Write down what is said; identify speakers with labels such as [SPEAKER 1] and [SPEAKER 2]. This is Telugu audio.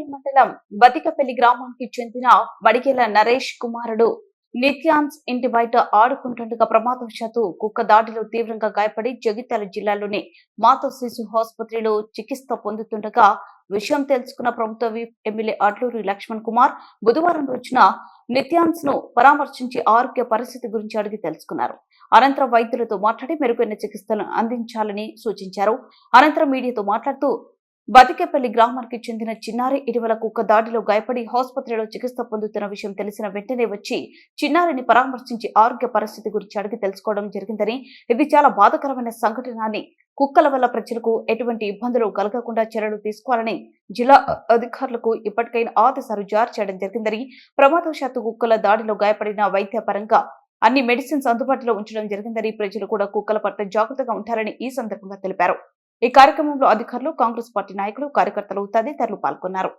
[SPEAKER 1] మండలం బతికపల్లి గ్రామానికి చెందిన బడికెల నరేష్ కుమారుడు. నిత్యాన్స్ ఇంటి బయట ఆడుకుంటుండగా ప్రమాదవశాత్తు కుక్క దాడిలో తీవ్రంగా గాయపడి జగిత్యాల జిల్లాలోని మాతో శిశు ఆసుపత్రిలో చికిత్స పొందుతుండగా విషయం తెలుసుకున్న ప్రభుత్వ ఎమ్మెల్యే అడ్లూరి లక్ష్మణ్ కుమార్ బుధవారం రోజున నిత్యాన్స్ను పరామర్శించి ఆరోగ్య పరిస్థితి గురించి అడిగి తెలుసుకున్నారు. అనంతరం వైద్యులతో మాట్లాడి మెరుగైన చికిత్సలను అందించాలని సూచించారు. అనంతరం మీడియాతో మాట్లాడుతూ బతికేపల్లి గ్రామానికి చెందిన చిన్నారి ఇటీవల కుక్క దాడిలో గాయపడి ఆసుపత్రిలో చికిత్స పొందుతున్న విషయం తెలిసిన వెంటనే వచ్చి చిన్నారిని పరామర్శించి ఆరోగ్య పరిస్థితి గురించి అడిగి తెలుసుకోవడం జరిగిందని ఇది చాలా బాధాకరమైన సంఘటన అని కుక్కల వల్ల ప్రజలకు ఎటువంటి ఇబ్బందులు కలగకుండా చర్యలు తీసుకోవాలని జిల్లా అధికారులకు ఇప్పటికైనా ఆదేశాలు జారీ చేయడం జరిగిందని ప్రమాదవశాత్తు కుక్కల దాడిలో గాయపడిన వైద్య పరంగా అన్ని మెడిసిన్స్ అందుబాటులో ఉంచడం జరిగిందని ప్రజలు కూడా కుక్కల పట్ల జాగ్రత్తగా ఉంటారని ఈ సందర్భంగా తెలిపారు. ఈ కార్యక్రమంలో అధికారులు కాంగ్రెస్ పార్టీ నాయకులు కార్యకర్తలు తదితరులు పాల్గొన్నారు.